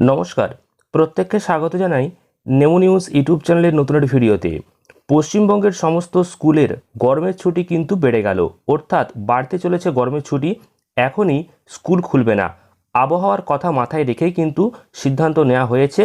নমস্কার। প্রত্যেককে স্বাগত জানাই নেমো নিউজ ইউটিউব চ্যানেলের নতুন একটি ভিডিওতে। পশ্চিমবঙ্গের সমস্ত স্কুলের গরমের ছুটি কিন্তু বেড়ে গেল। অর্থাৎ বাড়তে চলেছে গরমের ছুটি, এখনই স্কুল খুলবে না। আবহাওয়ার কথা মাথায় রেখেই কিন্তু সিদ্ধান্ত নেওয়া হয়েছে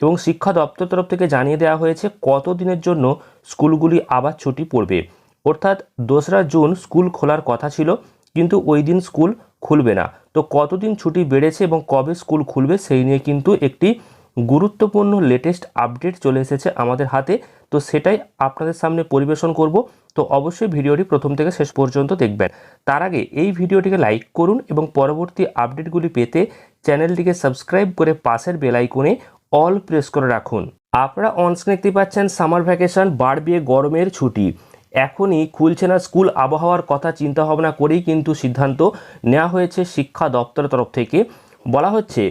এবং শিক্ষা দপ্তর তরফ থেকে জানিয়ে দেওয়া হয়েছে কত দিনের জন্য স্কুলগুলি আবার ছুটি পড়বে। অর্থাৎ দোসরা জুন স্কুল খোলার কথা ছিল। কিন্তু ওই দিন স্কুল খুলবে না। তো কতদিন ছুটি বেড়েছে এবং কবে স্কুল খুলবে সেই নিয়ে কিন্তু একটি গুরুত্বপূর্ণ লেটেস্ট আপডেট চলে এসেছে আমাদের হাতে। তো সেটাই আপনাদের সামনে পরিবেশন করব। তো অবশ্যই ভিডিওটি প্রথম থেকে শেষ পর্যন্ত দেখবেন। তার আগে এই ভিডিওটিকে লাইক করুন এবং পরবর্তী আপডেটগুলি পেতে চ্যানেলটিকে সাবস্ক্রাইব করে পাশের বেল আইকনে অল প্রেস করে রাখুন। আপনারা অনস্ক্রিন দেখতে পাচ্ছেন সামার ভ্যাকেশন বাড়বে গরমের ছুটি। এখনই খুলছে না স্কুল আবহাওয়ার কথা চিন্তা ভাবনা করেই কিন্তু সিদ্ধান্ত নেওয়া হয়েছে শিক্ষা দপ্তরের তরফ থেকে। বলা হচ্ছে,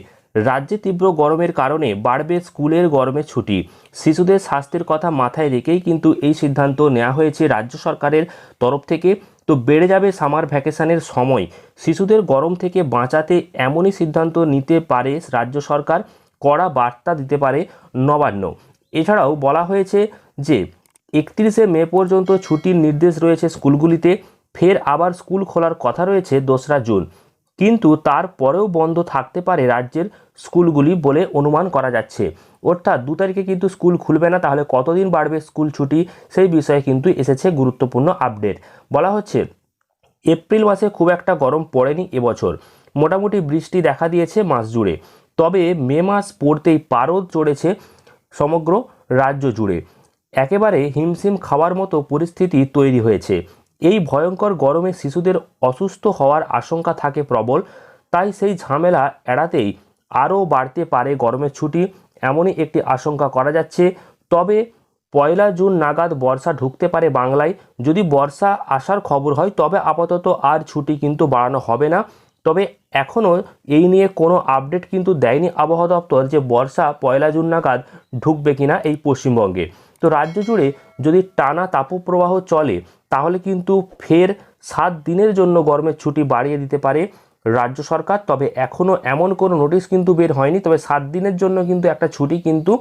রাজ্যে তীব্র গরমের কারণে বাড়বে স্কুলের গরমের ছুটি। শিশুদের স্বাস্থ্যের কথা মাথায় রেখেই কিন্তু এই সিদ্ধান্ত নেওয়া হয়েছে রাজ্য সরকারের তরফ থেকে। তো বেড়ে যাবে সামার ভ্যাকেশনের সময়। শিশুদের গরম থেকে বাঁচাতে এমনই সিদ্ধান্ত নিতে পারে রাজ্য সরকার। কড়া বার্তা দিতে পারে নবান্ন। এছাড়াও বলা হয়েছে যে একত্রিশে মে পর্যন্ত ছুটির নির্দেশ রয়েছে স্কুলগুলিতে। ফের আবার স্কুল খোলার কথা রয়েছে দোসরা জুন। কিন্তু তারপরেও বন্ধ থাকতে পারে রাজ্যের স্কুলগুলি বলে অনুমান করা যাচ্ছে। অর্থাৎ দু তারিখে কিন্তু স্কুল খুলবে না, তাহলে কতদিন বাড়বে স্কুল ছুটি? সেই বিষয়ে কিন্তু এসেছে গুরুত্বপূর্ণ আপডেট। বলা হচ্ছে, এপ্রিল মাসে খুব একটা গরম পড়েনি এবছর। মোটামুটি বৃষ্টি দেখা দিয়েছে মাস জুড়ে। তবে মে মাস পড়তেই পারদ চড়েছে সমগ্র রাজ্য জুড়ে। একেবারে হিমশিম খাওয়ার মতো পরিস্থিতি তৈরি হয়েছে। এই ভয়ঙ্কর গরমে শিশুদের অসুস্থ হওয়ার আশঙ্কা থাকে প্রবল, তাই সেই ঝামেলা এড়াতেই আরও বাড়তে পারে গরমের ছুটি, এমনই একটি আশঙ্কা করা যাচ্ছে। তবে পয়লা জুন নাগাদ বর্ষা ঢুকতে পারে বাংলায়। যদি বর্ষা আসার খবর হয়, তবে আপাতত আর ছুটি কিন্তু বাড়ানো হবে না। তবে এখনও এই নিয়ে কোনো আপডেট কিন্তু দেয়নি আবহাওয়া দপ্তর যে বর্ষা পয়লা জুন নাগাদ ঢুকবে কিনা এই পশ্চিমবঙ্গে। তো রাজ্য জুড়ে যদি টানা তাপপ্রবাহ চলে, তাহলে কিন্তু ফের সাত দিনের জন্য গরমের ছুটি বাড়িয়ে দিতে পারে রাজ্য সরকার। তবে এখনও এমন কোনো নোটিশ কিন্তু বের হয়নি। তবে সাত দিনের জন্য কিন্তু একটা ছুটি কিন্তু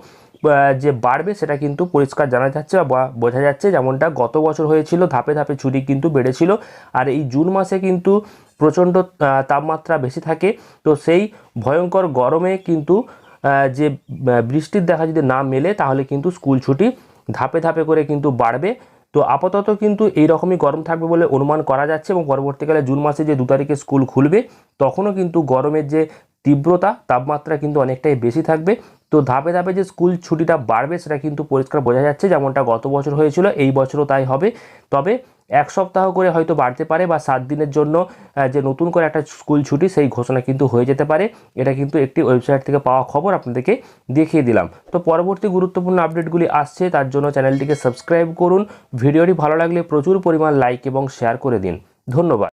যে বাড়বে সেটা কিন্তু পরিষ্কার জানা যাচ্ছে বা বোঝা যাচ্ছে। যেমনটা গত বছর হয়েছিল, ধাপে ধাপে ছুটি কিন্তু বেড়েছিল। আর এই জুন মাসে কিন্তু প্রচণ্ড তাপমাত্রা বেশি থাকে। তো সেই ভয়ঙ্কর গরমে কিন্তু যে বৃষ্টির দেখা যদি না মেলে, তাহলে কিন্তু স্কুল ছুটি ধাপে ধাপে করে কিন্তু বাড়বে। তো আপাতত কিন্তু এই রকমই গরম থাকবে বলে অনুমান করা যাচ্ছে এবং পরবর্তীকালে জুন মাসে যে দু তারিখে স্কুল খুলবে, তখনও কিন্তু গরমের যে তীব্রতা, তাপমাত্রা কিন্তু অনেকটাই বেশি থাকবে। তো ধাপে ধাপে যে স্কুল ছুটিটা বাড়বে সেটা কিন্তু পরিষ্কার বোঝা যাচ্ছে, যেমনটা গত বছর হয়েছিল, এই বছরও তাই হবে। তবে এক সপ্তাহ করে হয়তো বাড়তে পারে বা সাত দিনের জন্য যে নতুন করে একটা স্কুল ছুটি, সেই ঘোষণা কিন্তু হয়ে যেতে পারে। এটা কিন্তু একটি ওয়েবসাইট থেকে পাওয়া খবর, আপনাদেরকে দেখিয়ে দিলাম। তো পরবর্তী গুরুত্বপূর্ণ আপডেটগুলি আসছে, তার জন্য চ্যানেলটিকে সাবস্ক্রাইব করুন। ভিডিওটি ভালো লাগলে প্রচুর পরিমাণ লাইক এবং শেয়ার করে দিন। ধন্যবাদ।